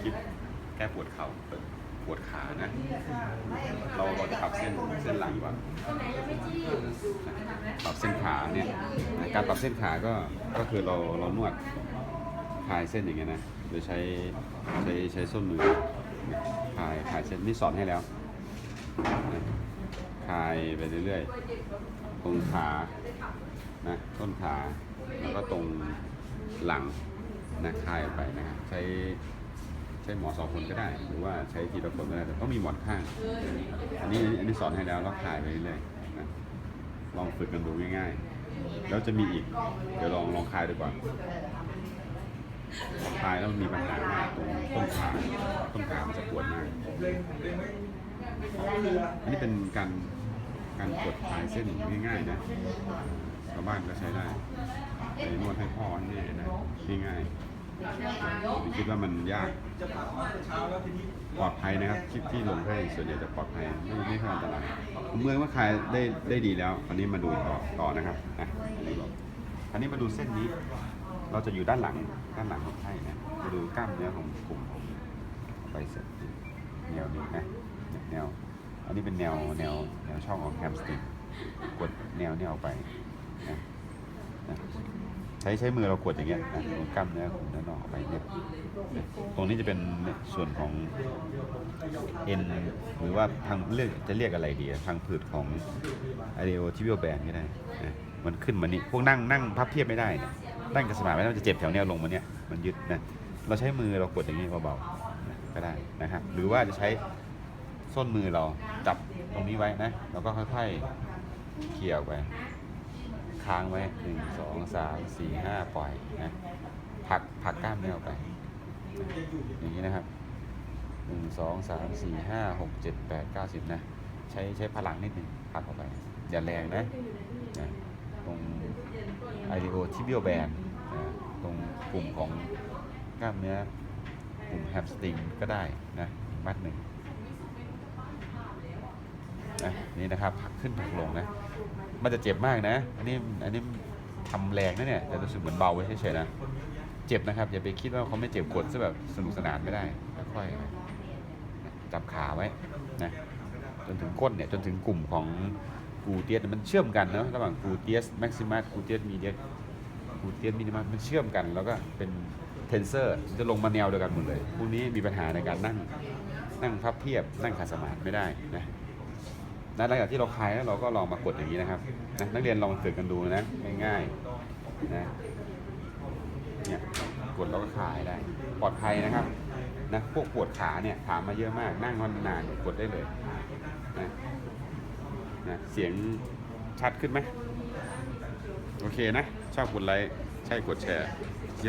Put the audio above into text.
คลิปแก้ปวดเข่าปวดขานะ เราเราจะปรับเส้นเส้นหลังก่อนปรับเส้นขาเนี่ยการปรับเส้นขาก็ก็คือเราเรานวดคลายเส้นอย่างเงี้ยนะโดยใช้ใช้ใช้ส้นมือคลายคลายเส้นนี่สอนให้แล้วคลายไปเรื่อยๆตรงขานะต้นขาแล้วก็ตรงหลังนะคลายไปนะครับใช้ ใช้หมอสองคนก็ได้ หรือว่าใช้ทีละคนก็ได้แต่ต้องมีหมอนข้าง อันนี้อันนี้สอนให้แล้วแล้วคลายไปเรื่อยๆนะลองฝึกกันดูง่ายๆ แล้วจะมีอีก เดี๋ยวลองลองคลายดูก่อนคลายแล้วมันมีปัญหามากตรงต้นขาต้นขามันจะปวดมาก อันนี้เป็นการการกดคลายเส้นง่ายๆนะชาวบ้านก็ใช้ได้ไปนวดให้พ่อให้แม่นะง่ายๆ ไม่คิดว่ามันยากปลอดภัยนะครับคลิปที่ลงให้ส่วนใหญ่จะปลอดภัยไม่ไม่ค่อยอันตรายผมเมื่อว่าคลายได้ได้ดีแล้วอันนี้มาดูต่อต่อนะครับนะอันนี้บอกอันนี้มาดูเส้นนี้ เราจะอยู่ด้านหลังด้านหลังของไข้นะมาดูกล้ามเนื้อของกลุ่มของไบเซ็ปแนวนี้นะแนวอันนี้เป็นแนวแนวแนวช่องของแฮมสตริงกดแนวนี้ออกไปนะ ใช้ใช้มือเรากดอย่างเงี้ยนะตรงกล้ามเนื้อของด้านนอกออกไปเนี่ยตรงนี้จะเป็นส่วนของเอ็นหรือว่าทางเรียกจะเรียกอะไรดีทางผืดของไอเดโอทิเบิโอแบนก็ได้นะมันขึ้นมานี่พวกนั่งนั่งพับเพียบไม่ได้เนี่ยนั่งกับสมาไม่ได้มันจะเจ็บแถวเนี้ยลงมาเนี่ยมันยึดนะเราใช้มือเรากดอย่างนี้เบาๆก็ได้นะครับหรือว่าจะใช้ส้นมือเราจับตรงนี้ไว้นะแล้วก็ค่อยๆเขี่ยไป ค้างไว้หนึ่งสองสามสี่ห้าปล่อยนะผักผักกล้ามเนื้อไป อย่างนี้นะครับหนึ่งสองสามสี่ห้าหกเจ็ดแปดเก้าสิบนะใช้ใช้พลังนิดนึงผักเข้าไป อย่าแรงนะนะตรงไอเดโอทิบิโอแบนตรงกลุ่มของกล้ามเนื้อกลุ่มแฮมสตริงก็ได้นะมัดหนึ่ง นะนี่นะครับผักขึ้นผักลงนะ มันจะเจ็บมากนะ อันนี้อันนี้ทำแรงนะเนี่ยแต่รู้สึกเหมือนเบาไว้เฉยๆนะเจ็บนะครับอย่าไปคิดว่าเขาไม่เจ็บกดซะแบบสนุกสนานไม่ได้ค่อยๆจับขาไว้นะจนถึงก้นเนี่ยจนถึงกลุ่มของกูเตียสมันเชื่อมกันเนาะระหว่างกูเตียสแม็กซิมัสกูเตียสมีเดียกูเตียสมินิมัสมันเชื่อมกัน แล้วก็เป็นเทนเซอร์จะลงมาแนวเดียวกันหมดเลยพวกนี้มีปัญหาในการนั่งนั่งพับเพียบนั่งขัดสมาธิไม่ได้นะ นะหลังจากที่เราคลายแล้วเราก็ลองมากดอย่างนี้นะครับนะนักเรียนลองฝึกกันดูนะง่ายๆนะเนี่ยกดแล้วก็คลายได้ ปลอดภัยนะครับนะพวกปวดขาเนี่ยถามมาเยอะมากนั่งนานๆเนี่ยกดได้เลยนะนะเสียงชัดขึ้นไหมโอเคนะ ชอบกดไลค์ใช่กดแชร์